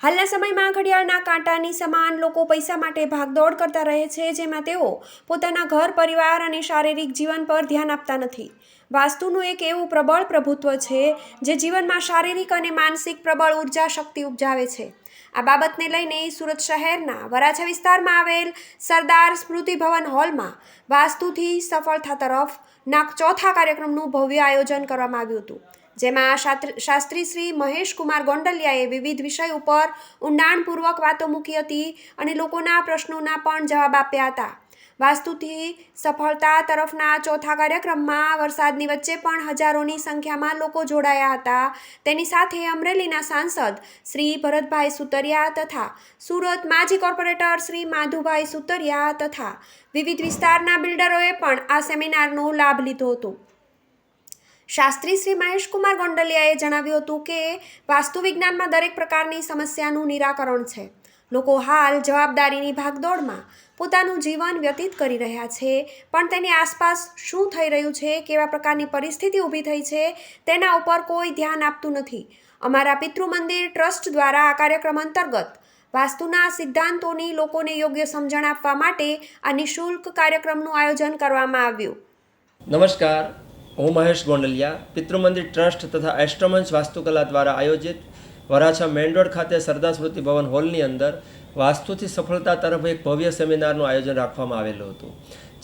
હાલના સમયમાં ઘડિયાળના કાંટાની સમાન લોકો પૈસા માટે ભાગદોડ કરતા રહે છે, જેમાં તેઓ પોતાના ઘર, પરિવાર અને શારીરિક જીવન પર ધ્યાન આપતા નથી. વાસ્તુનું એક એવું પ્રબળ પ્રભુત્વ છે, જે જીવનમાં શારીરિક અને માનસિક પ્રબળ ઊર્જા શક્તિ ઉપજાવે છે. આ બાબતને લઈને સુરત શહેરના વરાછા વિસ્તારમાં આવેલ સરદાર સ્મૃતિ ભવન હોલમાં વાસ્તુથી સફળતા તરફ ના ચોથા કાર્યક્રમનું ભવ્ય આયોજન કરવામાં આવ્યું હતું. જેમાં શાસ્ત્રી શ્રી મહેશ કુમાર ગોંડલિયાએ વિવિધ વિષય ઉપર ઊંડાણપૂર્વક વાતો મૂકી હતી અને લોકોના પ્રશ્નોના પણ જવાબ આપ્યા હતા. વાસ્તુથી સફળતા તરફના ચોથા કાર્યક્રમમાં વરસાદની વચ્ચે પણ હજારોની સંખ્યામાં લોકો જોડાયા હતા. તેની સાથે અમરેલીના સાંસદ શ્રી ભરતભાઈ સુતરિયા તથા સુરત માજી કોર્પોરેટર શ્રી માધુભાઈ સુતરિયા તથા વિવિધ વિસ્તારના બિલ્ડરોએ પણ આ સેમિનારનો લાભ લીધો હતો. શાસ્ત્રી શ્રી મહેશકુમાર ગોંડલિયાએ જણાવ્યું હતું કે વાસ્તુવિજ્ઞાનમાં દરેક પ્રકારની સમસ્યાનું નિરાકરણ છે. લોકો હાલ જવાબદારીની ભાગદોડમાં પોતાનું જીવન વ્યતીત કરી રહ્યા છે, પણ તેની આસપાસ શું થઈ રહ્યું છે, કેવા પ્રકારની પરિસ્થિતિ ઊભી થઈ છે, તેના ઉપર કોઈ ધ્યાન આપતું નથી. અમારા પિતૃ મંદિર ટ્રસ્ટ દ્વારા આ કાર્યક્રમ અંતર્ગત વાસ્તુના સિદ્ધાંતોની લોકોને યોગ્ય સમજણ આપવા માટે આ નિઃશુલ્ક કાર્યક્રમનું આયોજન કરવામાં આવ્યું. નમસ્કાર. હું મહેશ ગોંડલિયા, પિતૃમંદિર ટ્રસ્ટ તથા એસ્ટ્રોમંચ વાસ્તુકલા દ્વારા આયોજિત વરાછા મેઇન રોડ ખાતે સરદાર સ્મૃતિ ભવન હોલની અંદર વાસ્તુથી સફળતા તરફ એક ભવ્ય સેમિનારનું આયોજન રાખવામાં આવેલું હતું.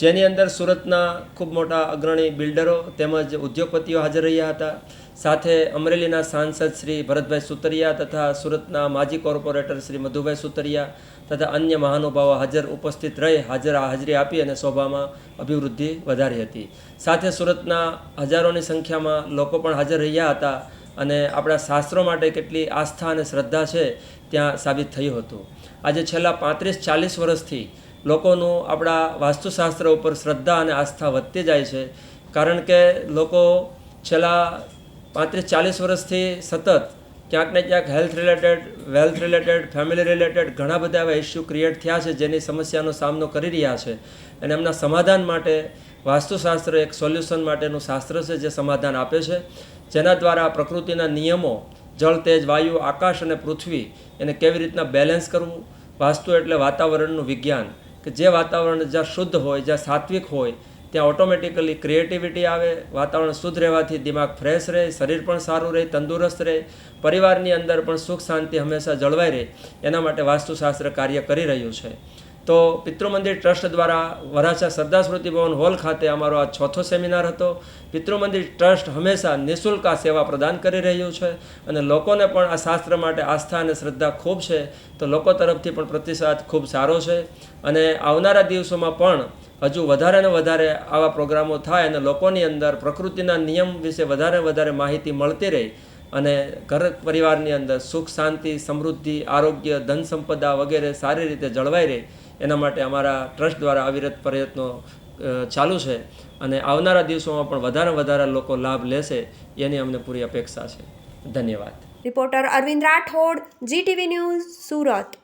જેની અંદર સુરતના ખૂબ મોટા અગ્રણી બિલ્ડરો તેમજ ઉદ્યોગપતિઓ હાજર રહ્યા હતા. સાથે અમરેલીના સાંસદ શ્રી ભરતભાઈ સુતરિયા તથા સુરતના માજી કોર્પોરેટર શ્રી મધુભાઈ સુતરિયા તથા અન્ય મહાનુભાવો હાજર ઉપસ્થિત રહી હાજર હાજરી આપી અને શોભામાં અભિવૃદ્ધિ વધારી હતી. સાથે સુરતના હજારોની સંખ્યામાં લોકો પણ હાજર રહ્યા હતા અને આપણા શાસ્ત્રો માટે કેટલી આસ્થા અને શ્રદ્ધા છે ત્યાં સાબિત થયું હતું. આજે છેલ્લા પાંત્રીસ ચાલીસ વર્ષથી લોકોનું આપણા વાસ્તુશાસ્ત્ર ઉપર શ્રદ્ધા અને આસ્થા વધતી જાય છે. કારણ કે લોકો છેલ્લા પાંત્રીસ ચાલીસ વર્ષથી સતત ક્યાંક ને ક્યાંક health related wealth related family related ઘણા બધા એવા ઇસ્યુ ક્રિએટ થયા છે જેની સમસ્યાનો સામનો કરી રહ્યા છે. અને એમના સમાધાન માટે વાસ્તુશાસ્ત્ર એક સોલ્યુશન માટેનું શાસ્ત્ર છે જે સમાધાન આપે છે. જેના દ્વારા પ્રકૃતિના નિયમો, જળ, તેજ, વાયુ, આકાશ અને પૃથ્વી એને કેવી રીતના બેલેન્સ કરવું? વાસ્તુ એટલે વાતાવરણનું વિજ્ઞાન. કે જે વાતાવરણ જ્યાં શુદ્ધ હોય, જ્યાં સાત્વિક હોય, ત્યાં ઓટોમેટિકલી ક્રિએટિવિટી આવે, વાતાવરણ શુદ્ધ રહેવાથી દિમાગ ફ્રેશ રહે, શરીર પણ સારું રહે, તંદુરસ્ત રહે, પરિવારની અંદર પણ સુખ શાંતિ હંમેશા જળવાઈ રહે. એના માટે વાસ્તુશાસ્ત્ર કાર્ય કરી રહ્યું છે. તો પિતૃમંદિર ટ્રસ્ટ દ્વારા વરાછા સરદાર સ્મૃતિ ભવન હોલ ખાતે અમારો આ ચોથો સેમિનાર હતો. પિતૃમંદિર ટ્રસ્ટ હંમેશા નિઃશુલ્ક આ સેવા પ્રદાન કરી રહ્યું છે અને લોકોને પણ આ શાસ્ત્ર માટે આસ્થા અને શ્રદ્ધા ખૂબ છે. તો લોકો તરફથી પણ પ્રતિસાદ ખૂબ સારો છે અને આવનારા દિવસોમાં પણ હજુ વધારે ને વધારે આવા પ્રોગ્રામો થાય અને લોકોની અંદર પ્રકૃતિના નિયમ વિશે વધારે વધારે માહિતી મળતી રહે અને ઘર પરિવારની અંદર સુખ, શાંતિ, સમૃદ્ધિ, આરોગ્ય, ધન સંપદા વગેરે સારી રીતે જળવાઈ રહે એના માટે અમારા ટ્રસ્ટ દ્વારા અવિરત પ્રયત્નો ચાલુ છે અને આવનારા દિવસોમાં પણ વધારે વધારે લોકો લાભ લેશે એની અમને પૂરી અપેક્ષા છે. ધન્યવાદ. Reporter Arvind Rathod GTV news Surat.